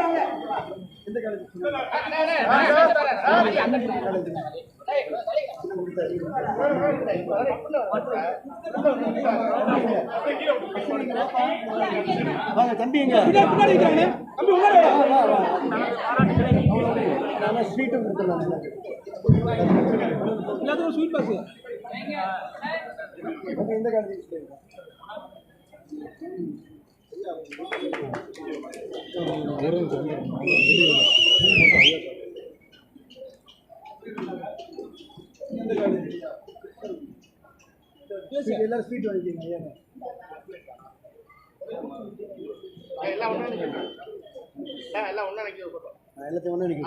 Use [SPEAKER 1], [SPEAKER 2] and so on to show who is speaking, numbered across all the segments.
[SPEAKER 1] வாங்க தம்பி எங்க?
[SPEAKER 2] பின்னாடி தம்பி
[SPEAKER 1] ஸ்வீட்டும் கொடுத்துடலாம்
[SPEAKER 2] எல்லாத்துக்கும் ஸ்வீட் பாஸ்
[SPEAKER 1] ஓகே இந்த காலேஜ் எல்லாரும் ஸ்வீட் வாங்கிக்கீங்க ஐயா
[SPEAKER 3] எல்லாம் ஒண்ணா நினைக்கிறேன் எல்லாம் ஒண்ணா நிக்கிறோம்.
[SPEAKER 1] எல்லாத்தையும் ஒன்றா நிற்க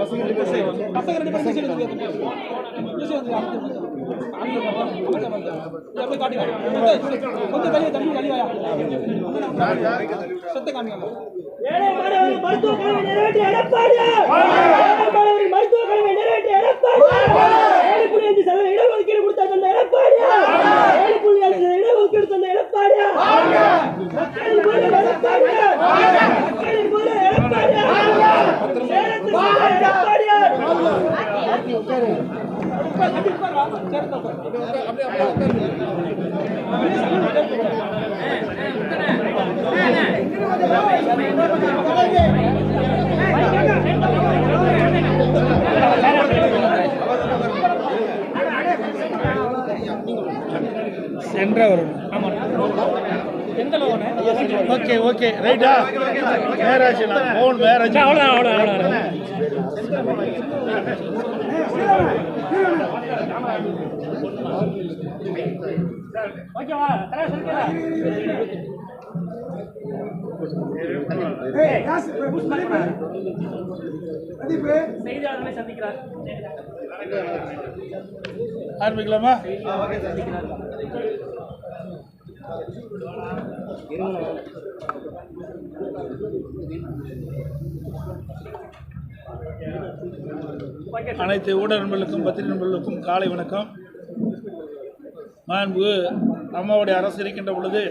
[SPEAKER 2] பசங்க ரெண்டு
[SPEAKER 4] ஏழை மாணவர்கள் மருத்துவ கல்வி நிறைவேற்றிய எடப்பாடி ஏழை மாணவர்கள் மருத்துவ கல்வி நிறைவேற்றிய எடப்பாடி ஏழு புள்ளி அஞ்சு சதவீத இடஒதுக்கீடு கொடுத்த தந்த எடப்பாடியா ஏழு புள்ளி அஞ்சு சதவீத இடஒதுக்கீடு தந்த எடப்பாடியா மக்களின் போல எடப்பாடியா மக்களின் போல எடப்பாடியா சேலத்தில் உள்ள எடப்பாடியா
[SPEAKER 2] சென்ற வரும்
[SPEAKER 5] ஓகே ஓகே. ரைட்டா? மேராஜ் ஃபோன் மேராஜ்.
[SPEAKER 2] அவ்வளோ அவ்வளோ அவ்வளோ ஓகேவா? செய்தியாளர்களை சந்திக்கிறார்
[SPEAKER 5] ஆரம்பிக்கலாமா? அனைத்து ஊடக நண்பர்களுக்கும் பத்திரிகை நண்பர்களுக்கும் காலை வணக்கம். மாண்பு நம்மளுடைய அரசு இருக்கின்ற பொழுது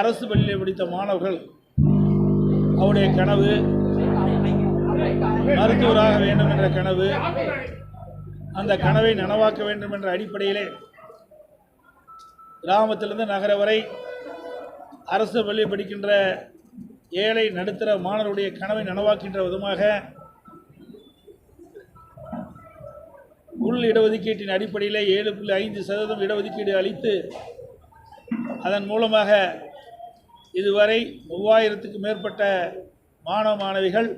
[SPEAKER 5] அரசு பள்ளியில் படித்த மாணவர்கள் அவருடைய கனவு மருத்துவராக வேண்டும் என்ற கனவு அந்த கனவை நனவாக்க வேண்டும் என்ற அடிப்படையிலே கிராமத்திலிருந்து நகர வரை அரசு பள்ளி படிக்கின்ற ஏழை நடுத்தர மாணவருடைய கனவை நனவாக்கின்ற விதமாக உள் இடஒதுக்கீட்டின் அடிப்படையில் ஏழு புள்ளி ஐந்து சதவீதம் இடஒதுக்கீடு அளித்து அதன் மூலமாக இதுவரை மூவாயிரத்துக்கு மேற்பட்ட மாணவ மாணவிகள்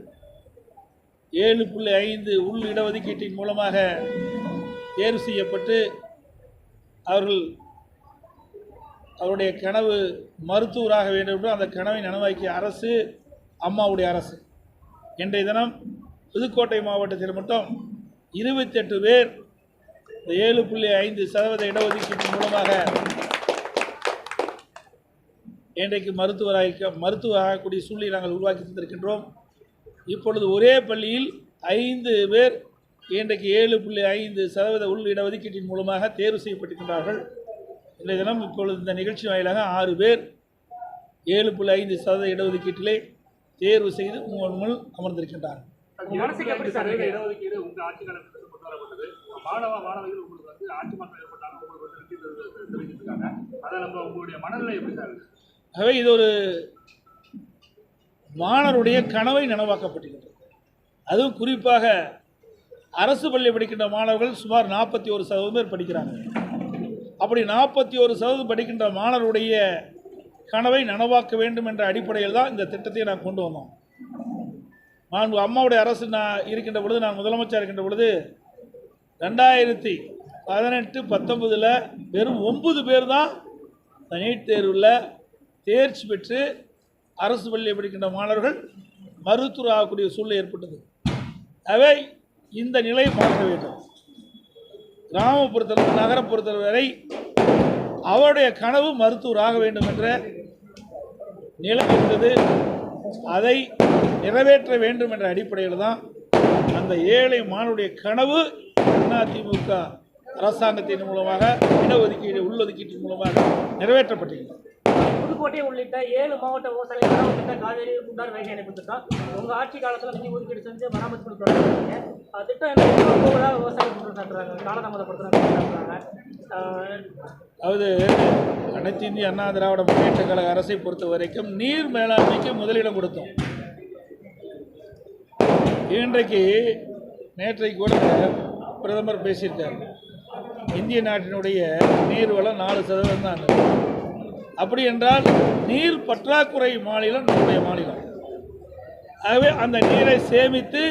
[SPEAKER 5] ஏழு புள்ளி ஐந்து உள் இடஒதுக்கீட்டின் மூலமாக தேர்வு செய்யப்பட்டு அவர்கள் அவருடைய கனவு மருத்துவராக வேண்டும். என்று அந்த கனவை நனவாக்கிய அரசு அம்மாவுடைய அரசு. இன்றைய தினம் புதுக்கோட்டை மாவட்டத்தில் மட்டும் இருபத்தெட்டு பேர் இந்த ஏழு புள்ளி ஐந்து சதவீத இடஒதுக்கீட்டின் மூலமாக இன்றைக்கு மருத்துவராக மருத்துவராகக்கூடிய சூழ்நிலை நாங்கள் உருவாக்கி தந்திருக்கின்றோம். இப்பொழுது ஒரே பள்ளியில் ஐந்து பேர் இன்றைக்கு ஏழு புள்ளி ஐந்து சதவீத உள் இடஒதுக்கீட்டின் மூலமாக தேர்வு செய்யப்பட்டிருக்கின்றார்கள். இன்றைய தினம் இப்பொழுது இந்த நிகழ்ச்சி வாயிலாக ஆறு பேர் ஏழு புள்ளி ஐந்து சதவீத இடஒதுக்கீட்டிலே தேர்வு செய்து முன் அமர்ந்திருக்கின்றார்கள்.
[SPEAKER 6] மாணவ மாணவிகள் உங்களுக்கு வந்து ஆட்சி மாற்றம் ஏற்பட்டாலும் உங்களுக்கு வந்து வெற்றி தெரி- தெரிவிச்சிருக்காங்க. அதை நம்ம உங்களுடைய மனநிலை எப்படி சார்?
[SPEAKER 5] ஆகவே இது ஒரு மாணவருடைய கனவை நனவாக்கப்பட்டிருக்கிறது. அதுவும் குறிப்பாக அரசு பள்ளி படிக்கின்ற மாணவர்கள் சுமார் நாற்பத்தி ஒரு சதவீதம் பேர் படிக்கிறாங்க. அப்படி நாற்பத்தி ஒரு சதவீதம் படிக்கின்ற மாணவருடைய கனவை நனவாக்க வேண்டும் என்ற அடிப்படையில் தான் இந்த திட்டத்தை நான் கொண்டு வந்தோம். நான் அம்மாவுடைய அரசு நான் இருக்கின்ற பொழுது நான் முதலமைச்சர் இருக்கின்ற பொழுது ரெண்டாயிரத்தி பதினெட்டு பத்தொன்பதில் வெறும் ஒன்பது பேர் தான் நீட் தேர்வில் தேர்ச்சி பெற்று அரசு பள்ளியில் படிக்கின்ற மாணவர்கள் மருத்துவர் ஆகக்கூடிய சூழ்நிலை ஏற்பட்டது. அவை இந்த நிலை மாற்ற வேண்டும். கிராமப்புறத்தில் நகரப்புறத்தில் வரை அவருடைய கனவு மருத்துவராக வேண்டும் என்ற நிலை இருந்தது. அதை நிறைவேற்ற வேண்டும் என்ற அடிப்படையில் தான் அந்த ஏழை மாணவருடைய கனவு அதிமுக அரசாங்கத்தின் மூலமாக இடஒதுக்கீடு உள்ளொதுக்கீட்டின் மூலமாக நிறைவேற்றப்பட்டிருக்கிறது
[SPEAKER 4] புதுக்கோட்டை உள்ளிட்ட ஏழு மாவட்ட விவசாயிகள் உள்ளிட்ட திட்டம் காவேரி குண்டார் வைகை இணைப்பு உங்கள் ஆட்சி காலத்தில் நிதி ஒதுக்கீடு செஞ்சு மராமத்து பண்ணி திட்டம் என்ன? போவதா விவசாயிகள் குற்றம் சாட்டுறாங்க காலதாமதப்படுத்துறாங்க
[SPEAKER 5] அதாவது அனைத்து இந்திய அண்ணா திராவிட முன்னேற்ற கழக அரசை பொறுத்த வரைக்கும் நீர் மேலாண்மைக்கு முதலிடம் கொடுத்தோம். இன்றைக்கு நேற்றைக்கு கூட பிரதமர் பேசியிருக்காரு. இந்திய நாட்டினுடைய நீர் வளம் நாலு சதவீதம் தான் அப்படி என்றால் நீர் பற்றாக்குறை மாநிலம் நம்முடைய மாநிலம். ஆகவே அந்த நீரை சேமித்து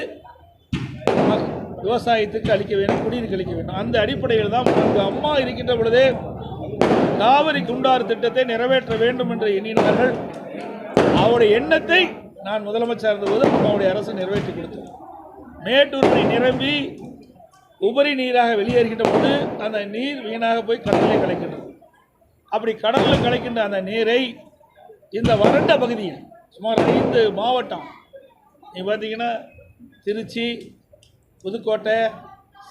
[SPEAKER 5] விவசாயத்துக்கு அளிக்க வேண்டும் குடிநீருக்கு அளிக்க வேண்டும். அந்த அடிப்படையில் தான் அங்கு அம்மா இருக்கின்ற பொழுதே காவிரி குண்டாறு திட்டத்தை நிறைவேற்ற வேண்டும் என்று எண்ணினார்கள். அவருடைய எண்ணத்தை நான் முதலமைச்சர் இருந்தபோது அம்மாவுடைய அரசு நிறைவேற்றி கொடுத்தது. மேட்டூரை நிரம்பி உபரி நீராக வெளியேறுகின்ற போது அந்த நீர் வீணாக போய் கடலில் கிடைக்கின்றது அப்படி கடலில் கிடைக்கின்ற அந்த நீரை இந்த வறண்ட பகுதியில் சுமார் ஐந்து மாவட்டம் நீ பார்த்தீங்கன்னா திருச்சி புதுக்கோட்டை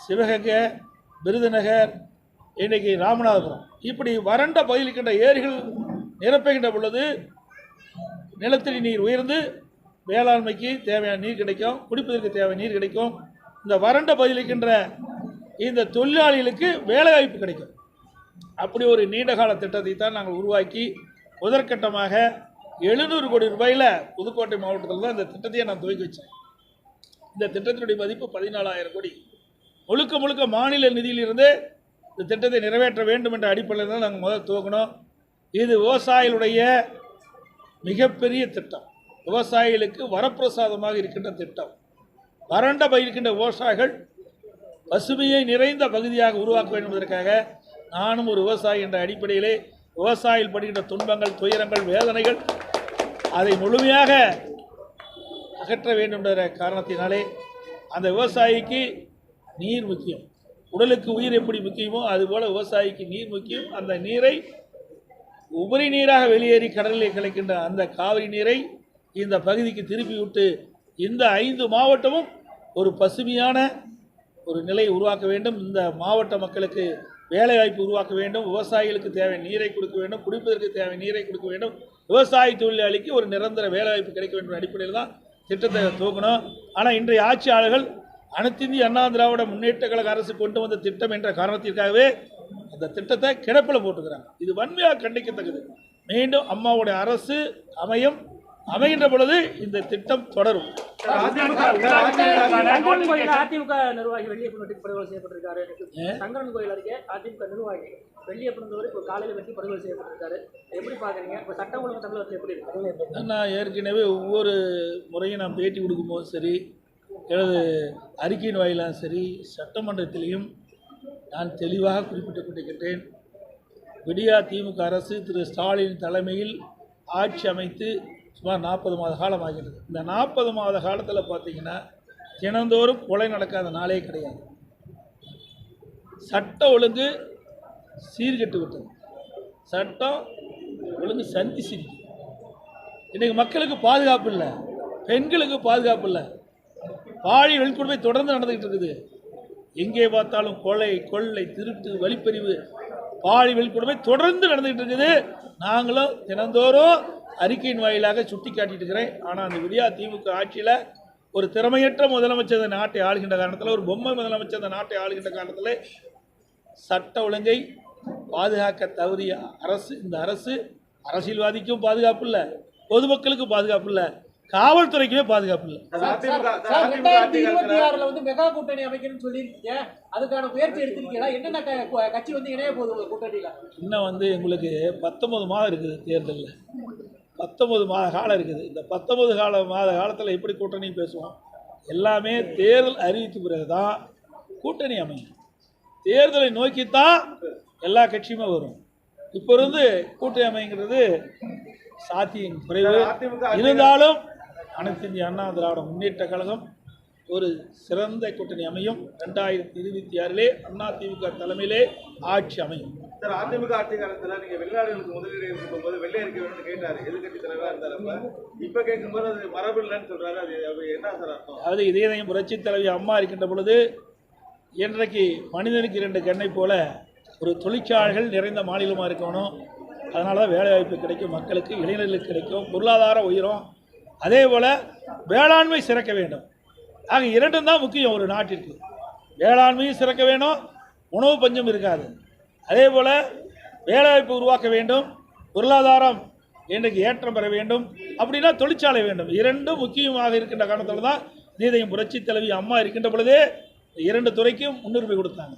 [SPEAKER 5] சிவகங்கை விருதுநகர் இன்றைக்கி ராமநாதபுரம். இப்படி வறண்ட பகுதியில் இருக்கின்ற ஏரிகள் நிரப்புகின்ற பொழுது நிலத்தடி நீர் உயர்ந்து வேளாண்மைக்கு தேவையான நீர் கிடைக்கும் குடிப்பதற்கு தேவையான நீர் கிடைக்கும். இந்த வறண்ட பகுதியில் இருக்கின்ற இந்த தொழிலாளிகளுக்கு வேலைவாய்ப்பு கிடைக்கும். அப்படி ஒரு நீண்டகால திட்டத்தை தான் நாங்கள் உருவாக்கி முதற்கட்டமாக எழுநூறு கோடி ரூபாயில் புதுக்கோட்டை மாவட்டத்தில் தான் இந்த திட்டத்தையே நான் துவக்கி வச்சேன். இந்த திட்டத்தினுடைய மதிப்பு பதினாலாயிரம் கோடி. முழுக்க முழுக்க மாநில நிதியிலிருந்து இந்த திட்டத்தை நிறைவேற்ற வேண்டும் என்ற அடிப்படையில் தான் நாங்கள் முதல் துவக்கணும் இது விவசாயிகளுடைய மிகப்பெரிய திட்டம். விவசாயிகளுக்கு வரப்பிரசாதமாக இருக்கின்ற திட்டம். வறண்ட பயிர்க்கின்ற விவசாயிகள் பசுமையை நிறைந்த பகுதியாக உருவாக்க வேண்டும் என்பதற்காக நானும் ஒரு விவசாயி என்ற அடிப்படையிலே விவசாயிகள் படுகின்ற துன்பங்கள் துயரங்கள் வேதனைகள் அதை முழுமையாக அகற்ற வேண்டும் என்ற காரணத்தினாலே அந்த விவசாயிக்கு நீர் முக்கியம். உடலுக்கு உயிர் எப்படி முக்கியமோ அதுபோல் விவசாயிக்கு நீர் முக்கியம். அந்த நீரை உபரி நீராக வெளியேறி கடலில் கிடைக்கின்ற அந்த காவிரி நீரை இந்த பகுதிக்கு திருப்பி விட்டு இந்த ஐந்து மாவட்டமும் ஒரு பசுமையான ஒரு நிலையை உருவாக்க வேண்டும். இந்த மாவட்ட மக்களுக்கு வேலைவாய்ப்பு உருவாக்க வேண்டும் விவசாயிகளுக்கு தேவை நீரை கொடுக்க வேண்டும் குடிப்பதற்கு தேவை நீரை கொடுக்க வேண்டும். விவசாய தொழிலாளிக்கு ஒரு நிரந்தர வேலைவாய்ப்பு கிடைக்க வேண்டும் அடிப்படையில் தான் திட்டத்தை தூக்கணும் ஆனால் இன்றைய ஆட்சியாளர்கள் அனைத்திந்திய அண்ணா திராவிட முன்னேற்ற கழக அரசு கொண்டு வந்த திட்டம் என்ற காரணத்திற்காகவே அந்த திட்டத்தை கிடப்பில் போட்டுக்கிறாங்க. இது வன்மையாக கண்டிக்கத்தக்கது. மீண்டும் அம்மாவுடைய அரசு அமையும். அமைகின்ற பொழுது இந்த திட்டம் தொடரும்.
[SPEAKER 4] அதிமுக நிர்வாகி வெள்ளியப்பன் படுகொலை செய்யப்பட்டிருக்காரு? சங்கரன் கோயில் அருகே அதிமுக நிர்வாகி வெள்ளியப்பன் என்பவர் இப்போ காலையில் வெட்டி படுகொலை செய்யப்பட்டிருக்காரு. எப்படி பாக்குறீங்க? இப்போ சட்ட ஒழுங்கு தமிழகத்தில் எப்படி இருக்கு?
[SPEAKER 5] நான் ஏற்கனவே ஒவ்வொரு முறையும் நான் பேட்டி கொடுக்கும்போது சரி எனது அறிக்கையின் வாயிலாக சரி சட்டமன்றத்திலையும் நான் தெளிவாக குறிப்பிட்டுக் கொண்டிருக்கின்றேன். விடியா திமுக அரசு திரு ஸ்டாலின் தலைமையில் ஆட்சி அமைத்து சுமார் நாற்பது மாத காலம் ஆகிறது இந்த நாற்பது மாத காலத்தில் பார்த்தீங்கன்னா தினந்தோறும் கொலை நடக்காத நாளே கிடையாது. சட்டம் ஒழுங்கு சீர்கெட்டு விட்டது. சட்டம் ஒழுங்கு சந்தி சிரிக்குது. இன்றைக்கு மக்களுக்கு பாதுகாப்பு இல்லை. பெண்களுக்கு பாதுகாப்பு இல்லை. பாழி வெளிக்கொடுமை தொடர்ந்து நடந்துக்கிட்டு இருக்குது. எங்கே பார்த்தாலும் கொலை கொள்ளை திருட்டு வழிப்பறிவு பாழி வெளிக்கொடுமை தொடர்ந்து நடந்துக்கிட்டு இருக்குது. நாங்களும் தினந்தோறும் அறிக்கையின் வாயிலாக சுட்டி காட்டிட்டு இருக்கிறேன் ஆனால் அந்த விடியா திமுக ஆட்சியில் ஒரு திறமையற்ற முதலமைச்சர் இந்த நாட்டை ஆளுகின்ற காரணத்தில் ஒரு பொம்மை முதலமைச்சர் இந்த நாட்டை ஆளுகின்ற காரணத்தில் சட்ட ஒழுங்கை பாதுகாக்க தவறிய அரசு இந்த அரசு அரசியல்வாதிக்கும் பாதுகாப்பு இல்லை பொதுமக்களுக்கும் பாதுகாப்பு இல்லை காவல்துறைக்குமே பாதுகாப்பு இல்லை.
[SPEAKER 2] சார் ரெண்டாயிரத்தி இருபத்தி ஆறுல வந்து மெகா கூட்டணி அமைக்கணும்னு சொல்லியிருக்கீங்க. அதுக்கான முயற்சி எடுத்திருக்கீங்களா? என்னென்ன கட்சி வந்து இணைய போகுது கூட்டணியில?
[SPEAKER 5] இன்னும் வந்து எங்களுக்கு பத்தொன்பது மாதம் இருக்குது தேர்தலில். பத்தொன்பது மாத காலம் இருக்குது. இந்த பத்தொன்பது கால மாத காலத்தில் எப்படி கூட்டணி பேசுவோம்? எல்லாமே தேர்தல் அறிவித்த பிறகு தான் கூட்டணி அமையும். தேர்தலை நோக்கித்தான் எல்லா கட்சியுமே வரும். இப்போ இருந்து கூட்டணி அமைங்கிறது சாத்தியம் குறைவு. இருந்தாலும் அனைத்து இந்திய அண்ணா திராவிட முன்னேற்ற கழகம் ஒரு சிறந்த கூட்டணி அமையும். ரெண்டாயிரத்தி இருபத்தி ஆறிலே அதிமுக தலைமையிலே ஆட்சி அமையும்.
[SPEAKER 7] சார் அதிமுக ஆட்சி காலத்துல நீங்க வெளிநாடுகளுக்கு முதலீடு இருக்கும்போது வெள்ளை இருக்க வேணும்னு கேட்டாரு. எதிர்கட்சி தலைவரா இருந்தாரப்ப. இப்ப கேட்கும்போது அது மரபு இல்லைன்னு சொல்றாரு. அது என்ன சார் அர்த்தம்?
[SPEAKER 5] அதாவது இதயம் புரட்சி தலைவி அம்மா இருக்கின்ற பொழுது இன்றைக்கு மனிதனுக்கு இரண்டு கண்ணை போல ஒரு தொழிற்சாலைகள் நிறைந்த மாநிலமாக இருக்கணும். அதனால தான் வேலைவாய்ப்பு கிடைக்கும் மக்களுக்கு இளைஞர்களுக்கு கிடைக்கும் பொருளாதார உயரும். அதே போல் வேளாண்மை சிறக்க வேண்டும். ஆக இரண்டும் தான் முக்கியம் ஒரு நாட்டிற்கு. வேளாண்மையும் சிறக்க வேணும் உணவு பஞ்சம் இருக்காது. அதே போல் வேலைவாய்ப்பு உருவாக்க வேண்டும் பொருளாதாரம் இன்றைக்கு ஏற்றம் பெற வேண்டும் அப்படின்னா தொழிற்சாலை வேண்டும். இரண்டும் முக்கியமாக இருக்கின்ற காரணத்தில் தான் நீதையும் புரட்சி தலைவி அம்மா இருக்கின்ற பொழுதே இரண்டு துறைக்கும் முன்னுரிமை கொடுத்தாங்க.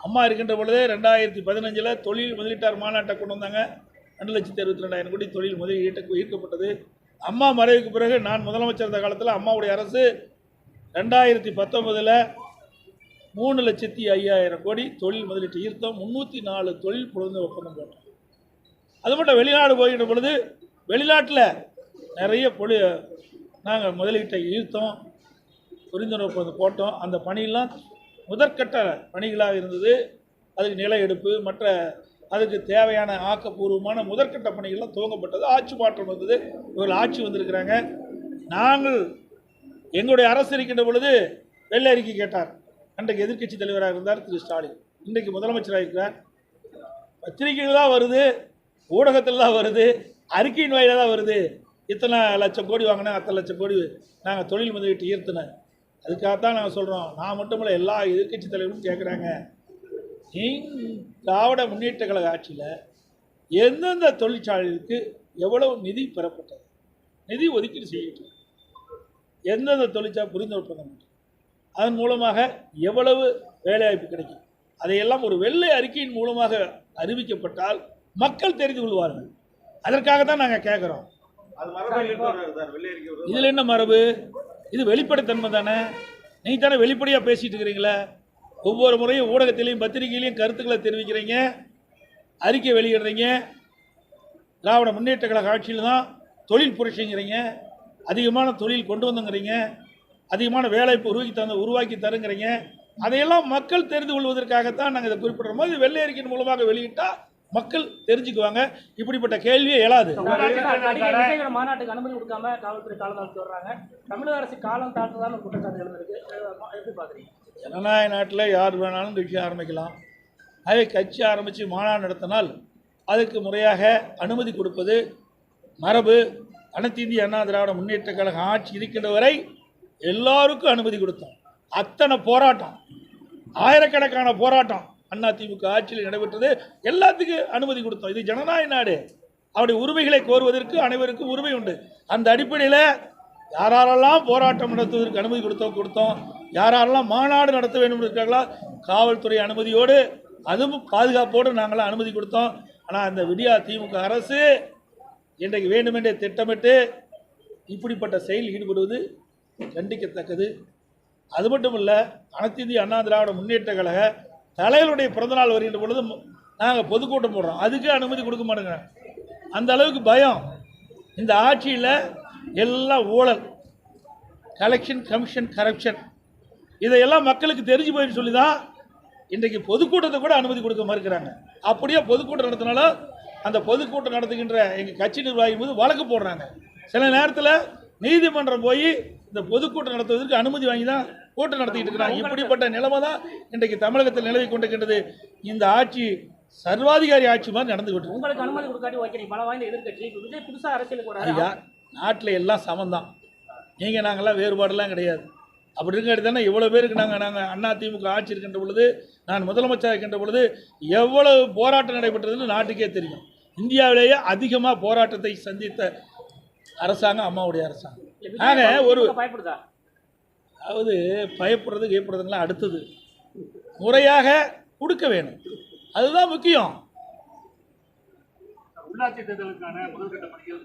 [SPEAKER 5] அம்மா இருக்கின்ற பொழுதே ரெண்டாயிரத்தி பதினஞ்சில் தொழில் முதலீட்டார் மாநாட்டை கொண்டு வந்தாங்க. ரெண்டு லட்சத்தி அறுபத்தி ரெண்டாயிரம் கோடி தொழில் முதலீட்டு ஈர்க்கப்பட்டது. அம்மா மறைவுக்கு பிறகு நான் முதலமைச்சர் இருந்த காலத்தில் அம்மாவுடைய அரசு ரெண்டாயிரத்தி பத்தொன்பதில் மூணு லட்சத்தி ஐயாயிரம் கோடி தொழில் முதலீட்டு ஈர்த்தம். முந்நூற்றி நாலு தொழில் புரிந்து ஒப்பந்தம் போட்டோம். அது மட்டும் வெளிநாடு போகின்ற பொழுது வெளிநாட்டில் நிறைய பொழி நாங்கள் முதலீட்டை ஈர்த்தோம். புரிந்துணர்வு ஒப்பந்தம் போட்டோம். அந்த பணியெல்லாம் முதற்கட்ட பணிகளாக இருந்தது. அதுக்கு நில எடுப்பு மற்ற அதுக்கு தேவையான ஆக்கப்பூர்வமான முதற்கட்ட பணிகள்லாம் துவங்கப்பட்டது. ஆட்சி மாற்றம் வந்தது. இவர்கள் ஆட்சி வந்திருக்கிறாங்க. நாங்கள் எங்களுடைய அரசு இருக்கின்ற பொழுது வெள்ளை அறிக்கை கேட்டார். அன்றைக்கு எதிர்க்கட்சி தலைவராக இருந்தார் திரு ஸ்டாலின். இன்றைக்கு முதலமைச்சராக இருக்கிறார். பத்திரிகைகள் தான் வருது ஊடகத்தில் தான் வருது அறிக்கையின் வாயிலாக தான் வருது. இத்தனை லட்சம் கோடி வாங்கினேன் அத்தனை லட்சம் கோடி நாங்கள் தொழில் முதலீட்டு ஈர்த்தினேன் அதுக்காகத்தான் நாங்கள் சொல்கிறோம் நான் மட்டுமில்லை எல்லா எதிர்க்கட்சி தலைவரும் கேட்குறாங்க நீ திராவிட முன்னேற்ற கழக ஆட்சியில் எந்தெந்த தொழிற்சாலைகளுக்கு எவ்வளவு நிதி பெறப்பட்டது? நிதி ஒதுக்கீடு செய்யப்பட்டது. எந்தெந்த தொழிற்சாலை புரிந்து ஒப்பந்தம் அதன் மூலமாக எவ்வளவு வேலைவாய்ப்பு கிடைக்கும்? அதையெல்லாம் ஒரு வெள்ளை அறிக்கையின் மூலமாக அறிவிக்கப்பட்டால் மக்கள் தெரிந்து கொள்வார்கள். அதற்காக தான் நாங்கள் கேட்குறோம். இதில் என்ன மரபு? இது வெளிப்படைத்தன்மை தானே? நீ தானே வெளிப்படையாக பேசிட்டு இருக்கிறீங்களே? ஒவ்வொரு முறையும் ஊடகத்திலையும் பத்திரிகையிலையும் கருத்துக்களை தெரிவிக்கிறீங்க அறிக்கை வெளியிடுறீங்க. திராவிட முன்னேற்ற கழக ஆட்சியில் தான் தொழில் புரட்சிங்கிறீங்க. அதிகமான தொழில் கொண்டு வந்துங்கிறீங்க. அதிகமான வேலைவாய்ப்பு உருவாக்கி தந்து உருவாக்கி தருங்கிறீங்க. அதையெல்லாம் மக்கள் தெரிந்து கொள்வதற்காகத்தான் நாங்கள் இதை குறிப்பிடுறோம். போது வெள்ளை அறிக்கையின் மூலமாக வெளியிட்டால் மக்கள் தெரிஞ்சுக்குவாங்க. இப்படிப்பட்ட கேள்வியே எழாது
[SPEAKER 4] மாநாட்டுக்கு அனுமதி கொடுக்காம காவல்துறை காலம் தாழ்த்து வர்றாங்க. தமிழக அரசு காலம் தாழ்த்ததான் குற்றச்சாட்டு எழுந்திருக்கு. எப்படி
[SPEAKER 5] ஜனநாயக நாட்டில் யார் வேணாலும் கட்சி ஆரம்பிக்கலாம். அதே கட்சி ஆரம்பித்து மாநாடு நடத்தினால் அதுக்கு முறையாக அனுமதி கொடுப்பது மரபு. அனைத்து இந்திய அண்ணா திராவிட முன்னேற்ற கழக ஆட்சி இருக்கின்ற வரை எல்லாருக்கும் அனுமதி கொடுத்தோம். அத்தனை போராட்டம் ஆயிரக்கணக்கான போராட்டம் அண்ணா திமுக ஆட்சியில் நடைபெற்றது. எல்லாத்துக்கும் அனுமதி கொடுத்தோம். இது ஜனநாயக நாடு. அவருடைய உரிமைகளை கோருவதற்கு அனைவருக்கும் உரிமை உண்டு. அந்த அடிப்படையில் யாரெல்லாம் போராட்டம் நடத்துவதற்கு அனுமதி கொடுத்தோம் கொடுத்தோம். யாரெல்லாம் மாநாடு நடத்த வேண்டும் இருக்காங்களோ காவல்துறை அனுமதியோடு அதுவும் பாதுகாப்போடு நாங்களாம் அனுமதி கொடுத்தோம். ஆனால் அந்த விடியா திமுக அரசு இன்றைக்கு வேண்டுமென்றே திட்டமிட்டு இப்படிப்பட்ட செயலில் ஈடுபடுவது கண்டிக்கத்தக்கது. அது மட்டும் இல்லை அனைத்திந்திய அண்ணா திராவிட முன்னேற்ற கழக தலைவருடைய பிறந்தநாள் வருகின்ற பொழுது நாங்கள் பொதுக்கூட்டம் போடுறோம். அதுக்கே அனுமதி கொடுக்க மாட்டேங்க அந்த அளவுக்கு பயம். இந்த ஆட்சியில் எல்லாம் ஊழல். கலெக்ஷன் கமிஷன் கரப்ஷன் இதையெல்லாம் மக்களுக்கு தெரிஞ்சு போயின்னு சொல்லி தான் இன்றைக்கு பொதுக்கூட்டத்தை கூட அனுமதி கொடுக்க மறுக்கிறாங்க. அப்படியே பொதுக்கூட்டம் நடத்தினாலும் அந்த பொதுக்கூட்டம் நடத்துகின்ற எங்கள் கட்சி நிர்வாகி மீது வழக்கு போடுறாங்க. சில நேரத்தில் நீதிமன்றம் போய் இந்த பொதுக்கூட்டம் நடத்துவதற்கு அனுமதி வாங்கி தான் கூட்டம் நடத்திக்கிட்டு இருக்கிறாங்க இப்படிப்பட்ட நிலைமை தான் இன்றைக்கு தமிழகத்தில் நிலவி கொண்டிருக்கின்றது. இந்த ஆட்சி சர்வாதிகாரி ஆட்சி மாதிரி நடந்து கொண்டு
[SPEAKER 4] உங்களுக்கு அனுமதி கொடுக்காட்டி ஓகே பல வாய்ந்த எதிர்க்கட்சி இப்ப விஜய் புதுசா அரசியலுக்கு
[SPEAKER 5] ஐயா நாட்டில் எல்லாம் சமந்தான் நீங்கள் நாங்கள்லாம் வேறுபாடெல்லாம் கிடையாது. அப்படி இருக்காடி தானே? இவ்வளோ பேருக்கு நாங்கள் நாங்கள் அண்ணா திமுக ஆட்சி இருக்கின்ற பொழுது நான் முதலமைச்சர் இருக்கின்ற பொழுது எவ்வளவு போராட்டம் நடைபெற்றதுன்னு நாட்டுக்கே தெரியும். இந்தியாவிலேயே அதிகமாக போராட்டத்தை சந்தித்த அரசாங்கம் அம்மாவுடைய அரசாங்கம். ஆக ஒரு
[SPEAKER 4] பயப்படுதா?
[SPEAKER 5] அதாவது பயப்படுறது கேட்படுறதுங்களாம் அடுத்தது. முறையாக கொடுக்க வேணும். அதுதான் முக்கியம்.
[SPEAKER 6] உள்ளாட்சி தேர்தலுக்கான முதல்கட்ட பணிகள்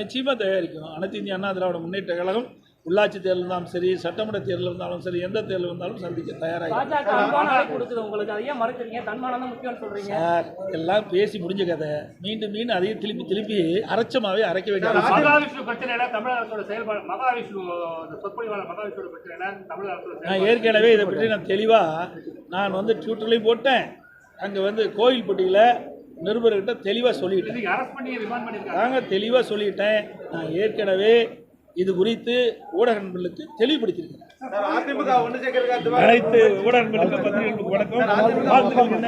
[SPEAKER 6] நிச்சயமாக தயாரிக்கும். அனைத்து இந்திய அண்ணா திராவிட முன்னேற்ற கழகம் உள்ளாட்சி தேர்தல் இருந்தாலும் சரி
[SPEAKER 5] சட்டமன்ற தேர்தல் இருந்தாலும் சரி எந்த தேர்தல் இருந்தாலும் சந்திக்க தயாராக
[SPEAKER 4] பாஜக அன்பான அழைப்பு கொடுக்குது உங்களுக்கு. அதை ஏன் மறுக்கிறீங்க? தன்மானம் தான் முக்கியம்னு சொல்றீங்க.
[SPEAKER 5] சார் எல்லாம் பேசி முடிஞ்ச கதை. மீண்டும் மீண்டும் அதையும் திருப்பி திருப்பி அரைச்சமாவே அரைக்க வேண்டிய நான் ஏற்கனவே இதை பற்றி நான் தெளிவாக நான் வந்து ட்விட்டர்லேயும் போட்டேன். அங்கே வந்து கோயில்பட்டியில் நிருபர்கிட்ட தெளிவாக சொல்லிட்டேன்.
[SPEAKER 6] இன்னைக்கு அரெஸ்ட் பண்ணி ரிமாண்ட் பண்ணிருக்காங்க
[SPEAKER 5] நாங்கள் தெளிவாக சொல்லிட்டேன். நான் ஏற்கனவே இது குறித்து ஊடக நண்பர்களுக்கு
[SPEAKER 7] சேர்க்கறதுக்கு
[SPEAKER 5] அனைத்து ஊடக நண்பர்களுக்கும் பத்திரிகைகளுக்கு வணக்கம்.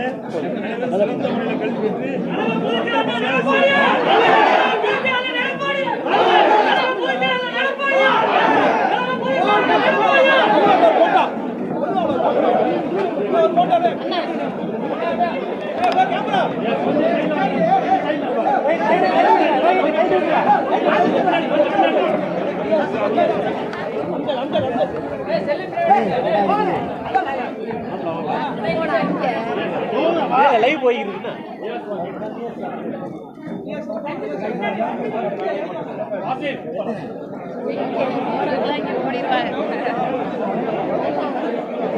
[SPEAKER 5] லைவ் என்ன?
[SPEAKER 8] ஓடிடுவாங்க